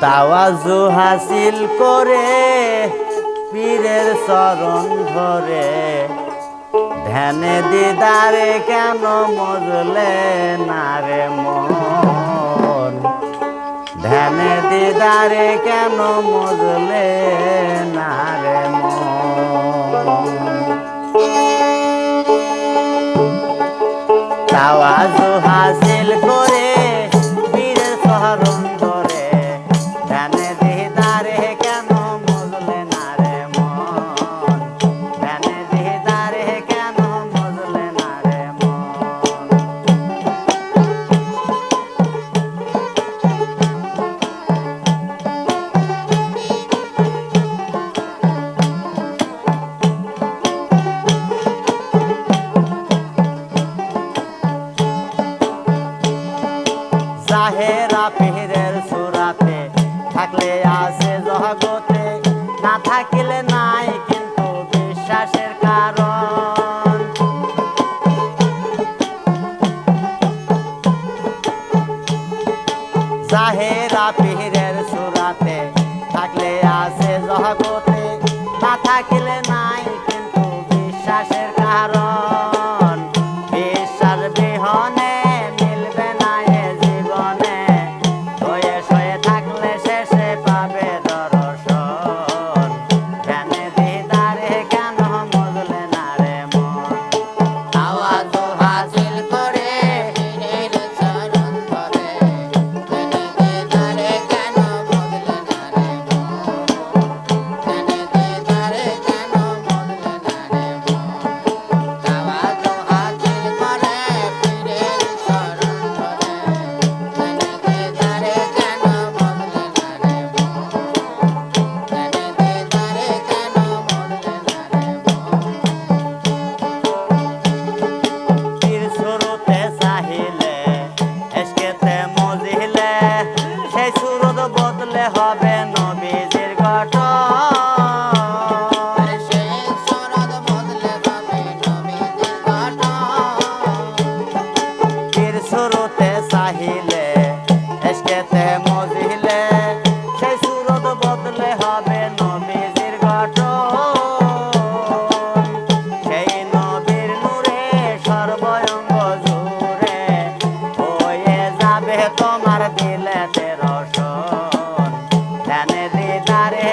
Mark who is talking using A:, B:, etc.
A: তাওয়াজু হাসিল করে পীরের শরণ ধরে। ধ্যানে দিদারে কেন মজলে না রে মন? ধ্যানে দিদারে কেন মজলে না রে মন? তাওয়াজু হেরা পেহের সুরাতে, থাকলে আছে জগতে, না থাকিলে নাই কিন্তু বিশ্বাসের কারণ। জাহেরা পেহের সুরাতে, থাকলে আছে জগতে, না থাকিলে নাই
B: বদলে
A: হবে নবীজির গঠন। তারে